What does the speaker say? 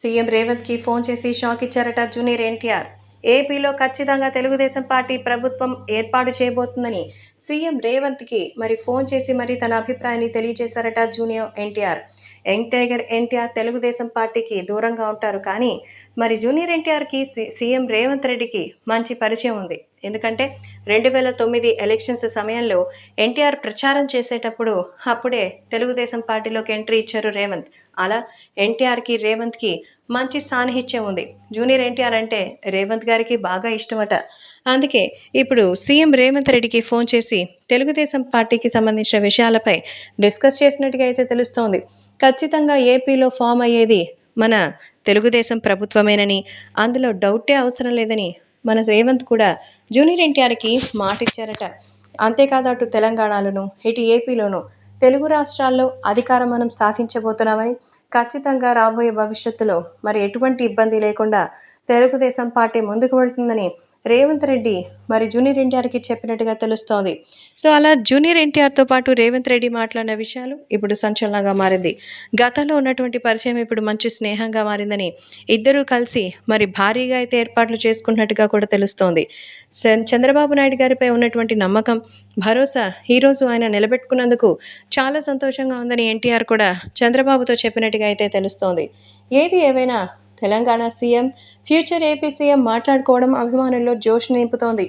CM రేవంత్కి phone చేసి shock ఇచ్చారట జూనియర్ ఎన్టీఆర్. ఏపీలో ఖచ్చితంగా తెలుగుదేశం పార్టీ ప్రభుత్వం ఏర్పాటు చేయబోతుందని సీఎం రేవంత్కి మరి ఫోన్ చేసి మరి తన అభిప్రాయాన్ని తెలియజేశారట junior NTR. Young tiger NTR Telugu Desam పార్టీకి దూరంగా ఉంటారు కానీ మరి జూనియర్ ఎన్టీఆర్కి సీఎం రేవంత్ రెడ్డికి మంచి పరిచయం ఉంది. ఎందుకంటే రెండు వేల తొమ్మిది ఎలక్షన్స్ సమయంలో ఎన్టీఆర్ ప్రచారం చేసేటప్పుడు అప్పుడే తెలుగుదేశం పార్టీలోకి ఎంట్రీ ఇచ్చారు రేవంత్. అలా ఎన్టీఆర్కి రేవంత్కి మంచి సాన్నిహిత్యం ఉంది. జూనియర్ ఎన్టీఆర్ అంటే రేవంత్ గారికి బాగా ఇష్టమట. అందుకే ఇప్పుడు సీఎం రేవంత్ రెడ్డికి ఫోన్ చేసి తెలుగుదేశం పార్టీకి సంబంధించిన విషయాలపై డిస్కస్ చేసినట్టుగా అయితే తెలుస్తోంది. ఖచ్చితంగా ఏపీలో ఫామ్ అయ్యేది మన తెలుగుదేశం ప్రభుత్వమేనని అందులో డౌటే అవసరం లేదని మన రేవంత్ కూడా జూనియర్ ఎన్టీఆర్కి మాట ఇచ్చారట అంతేకాదు అటు తెలంగాణలోను ఇటు ఏపీలోను తెలుగు రాష్ట్రాల్లో అధికారం మనం సాధించబోతున్నామని ఖచ్చితంగా రాబోయే భవిష్యత్తులో మరి ఎటువంటి ఇబ్బంది లేకుండా తెలుగుదేశం పార్టీ ముందుకు వెళ్తుందని రేవంత్ రెడ్డి మరి జూనియర్ ఎన్టీఆర్కి చెప్పినట్టుగా తెలుస్తోంది. సో అలా జూనియర్ ఎన్టీఆర్తో పాటు రేవంత్ రెడ్డి మాట్లాడిన విషయాలు ఇప్పుడు సంచలనంగా మారింది. గతంలో ఉన్నటువంటి పరిచయం ఇప్పుడు మంచి స్నేహంగా మారిందని ఇద్దరూ కలిసి మరి భారీగా అయితే ఏర్పాట్లు చేసుకున్నట్టుగా కూడా తెలుస్తోంది. చంద్రబాబు నాయుడు గారిపై ఉన్నటువంటి నమ్మకం భరోసా ఈరోజు ఆయన నిలబెట్టుకున్నందుకు చాలా సంతోషంగా ఉందని ఎన్టీఆర్ కూడా చంద్రబాబుతో చెప్పినట్టుగా అయితే తెలుస్తోంది. ఏది ఏవైనా Telangana CM future AP CM మాట్లాడుకోవడం అభిమానుల్లో జోష్ నింపుతోంది.